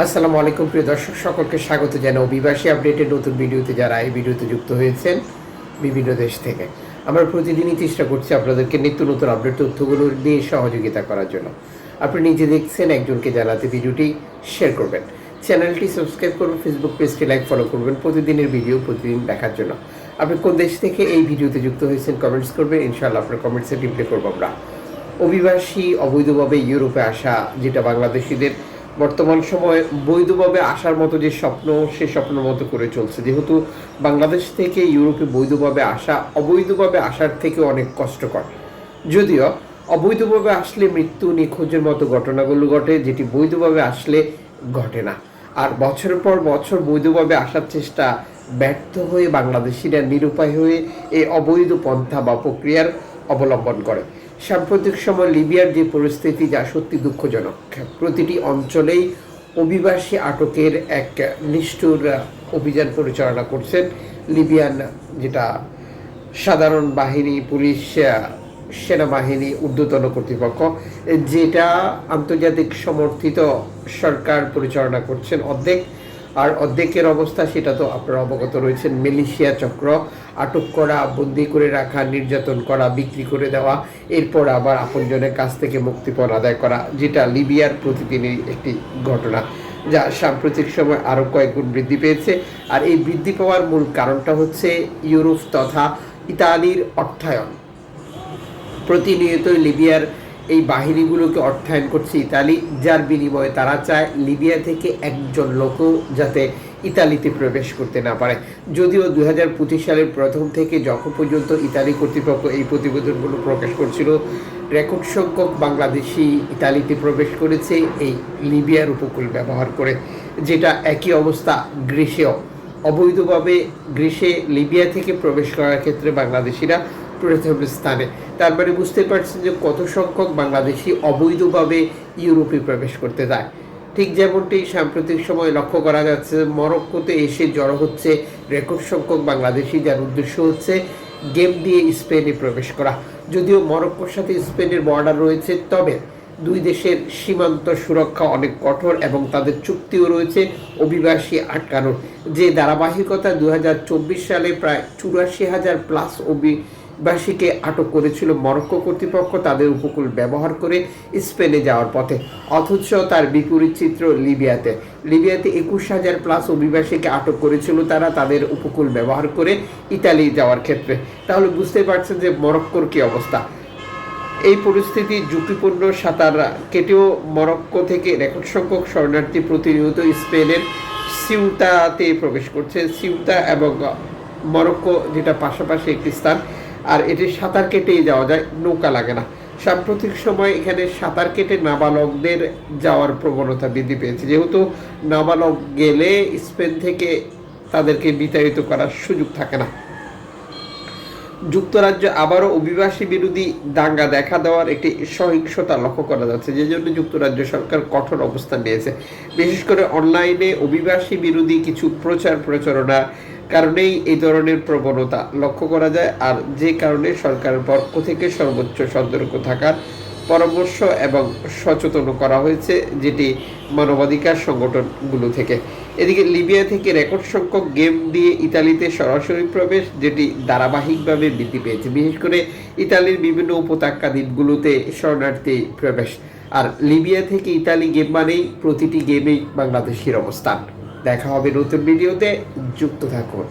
আসসালামু আলাইকুম, প্রিয় দর্শক, সকলকে স্বাগত জানাই অভিবাসী আপডেটের নতুন ভিডিওতে যারা এই ভিডিওতে যুক্ত হয়েছেন বিভিন্ন দেশ থেকে। আমরা প্রতিদিনই চেষ্টা করছি আপনাদেরকে নিত্য নতুন আপডেট তথ্যগুলো দিয়ে সহযোগিতা করার জন্য। আপনি নিজে দেখছেন, একজনকে জানাতে ভিডিওটি শেয়ার করবেন। চ্যানেলটি সাবস্ক্রাইব করবেন ফেসবুক পেজটি লাইক ফলো করবেন। প্রতিদিনের ভিডিও প্রতিদিন দেখার জন্য। আপনি কোন দেশ থেকে এই ভিডিওতে যুক্ত হয়েছেন কমেন্টস করবেন, ইনশাআল্লাহ আপনার কমেন্টসে রিপ্লাই করব আমরা। অভিবাসী অবৈধভাবে ইউরোপে আসা, যেটা বাংলাদেশিদের বর্তমান সময়ে বৈধভাবে আসার মতো যে স্বপ্ন, সে স্বপ্নের মতো করে চলছে। যেহেতু বাংলাদেশ থেকে ইউরোপে বৈধভাবে আসা, অবৈধভাবে আসার থেকে অনেক কষ্টকর। যদিও অবৈধভাবে আসলে মৃত্যু নিখোঁজের মতো ঘটনাগুলো ঘটে, যেটি বৈধভাবে আসলে ঘটে না। আর বছরের পর বছর বৈধভাবে আসার চেষ্টা ব্যর্থ হয়ে বাংলাদেশিরা নিরুপায় হয়ে এই অবৈধ পন্থা বা প্রক্রিয়ার অবলম্বন করে। সাম্প্রতিক সময় লিবিয়ার যে পরিস্থিতি, যা সত্যি দুঃখজনক। প্রতিটি অঞ্চলেই অভিবাসী আটকের এক নিষ্ঠুর অভিযান পরিচালনা করছেন লিবিয়ান যেটা সাধারণ বাহিনী, পুলিশ, সেনাবাহিনী, ঊর্ধ্বতন কর্তৃপক্ষ, যেটা আন্তর্জাতিক সমর্থিত সরকার পরিচালনা করছেন অর্ধেক। আর অর্ধেকের অবস্থা সেটা তো আপনারা অবগত রয়েছেন। মেলিশিয়া চক্র আটক করা, বন্দি করে রাখা, নির্যাতন করা, বিক্রি করে দেওয়া, এরপর আবার আপনজনের কাছ থেকে মুক্তিপণ আদায় করা, যেটা লিবিয়ার প্রতিদিনের একটি ঘটনা, যা সাম্প্রতিক সময় আরও কয়েক গুণ বৃদ্ধি পেয়েছে। আর এই বৃদ্ধি পাওয়ার মূল কারণটা হচ্ছে ইউরোপ তথা ইতালির অর্থায়ন। প্রতিনিয়তই লিবিয়ার এই বাহিনীগুলোকে অর্থায়ন করছে ইতালি, যার বিনিময়ে তারা চায় লিবিয়া থেকে একজন লোকও যাতে ইতালিতে প্রবেশ করতে না পারে। যদিও দু হাজার পঁচিশ সালের প্রথম থেকে যখন পর্যন্ত ইতালি কর্তৃপক্ষ এই প্রতিবেদনগুলো প্রকাশ করছিল, রেকর্ড সংখ্যক বাংলাদেশি ইতালিতে প্রবেশ করেছে এই লিবিয়ার উপকূল ব্যবহার করে, যেটা একই অবস্থা গ্রীষেও অবৈধভাবে গ্রীষে লিবিয়া থেকে প্রবেশ করার ক্ষেত্রে বাংলাদেশিরা প্রথম স্থানে। তার মানে বুঝতে পারছেন যে কত সংখ্যক বাংলাদেশি অবৈধভাবে ইউরোপে প্রবেশ করতে যায়। ঠিক যেমনটি সাম্প্রতিক সময় লক্ষ্য করা যাচ্ছে, মরক্কোতে এসে জড়ো হচ্ছে রেকর্ড সংখ্যক বাংলাদেশি, যার উদ্দেশ্য হচ্ছে গেম দিয়ে স্পেনে প্রবেশ করা। যদিও মরক্কোর সাথে স্পেনের বর্ডার রয়েছে, তবে দুই দেশের সীমান্ত সুরক্ষা অনেক কঠোর এবং তাদের চুক্তিও রয়েছে অভিবাসী আটকানোর। যে ধারাবাহিকতা দু হাজার চব্বিশ সালে প্রায় চুরাশি হাজার প্লাস অভিবাসীকে আটক করেছিল মরক্কো কর্তৃপক্ষ তাদের উপকূল ব্যবহার করে স্পেনে যাওয়ার পথে, অথচ তার বিপরীত চিত্র লিবিয়াতে। লিবিয়াতে একুশ হাজার প্লাস অভিবাসীকে আটক করেছিল তারা তাদের উপকূল ব্যবহার করে ইতালি যাওয়ার ক্ষেত্রে। তাহলে বুঝতে পারছেন যে মরক্কোর কি অবস্থা। এই পরিস্থিতি ঝুঁকিপূর্ণ, সাঁতার কেটেও মরক্কো থেকে রেকর্ড সংখ্যক শরণার্থী প্রতিনিয়ত স্পেনের সিউতাতে প্রবেশ করছে। সিউতা এবং মরক্কো যেটা পাশাপাশি একটি স্থান আর এটি সাঁতার কেটেই যাওয়া যায়, নৌকা লাগে না। সাম্প্রতিক সময় এখানে সাঁতার কেটে নাবালকদের যাওয়ার প্রবণতা বৃদ্ধি পেয়েছে। যেহেতু নাবালক গেলে স্পেন থেকে তাদেরকে বিতাড়িত করার সুযোগ থাকে না। যুক্তরাজ্য আবারও অভিবাসী বিরোধী দাঙ্গা দেখা দেওয়ার একটি সহিংসতা লক্ষ্য করা যাচ্ছে, যে জন্য যুক্তরাজ্য সরকার কঠোর অবস্থান নিয়েছে। বিশেষ করে অনলাইনে অভিবাসী বিরোধী কিছু প্রচার প্রচারণা কারণেই এই ধরনের প্রবণতা লক্ষ্য করা যায় আর যে কারণে সরকারের পক্ষ থেকে সর্বোচ্চ সতর্ক থাকার পরামর্শ এবং সচেতন করা হয়েছে যেটি মানবাধিকার সংগঠনগুলো থেকে। এদিকে লিবিয়া থেকে রেকর্ড সংখ্যক গেম দিয়ে ইতালিতে সরাসরি প্রবেশ, যেটি ধারাবাহিকভাবে বৃদ্ধি পেয়েছে। বিশেষ করে ইতালির বিভিন্ন উপত্যকা দ্বীপগুলোতে শরণার্থী প্রবেশ। আর লিবিয়া থেকে ইতালি গেম মানেই প্রতিটি গেমেই বাংলাদেশের অবস্থান। দেখা হবে নতুন ভিডিওতে। যুক্ত থাকুন।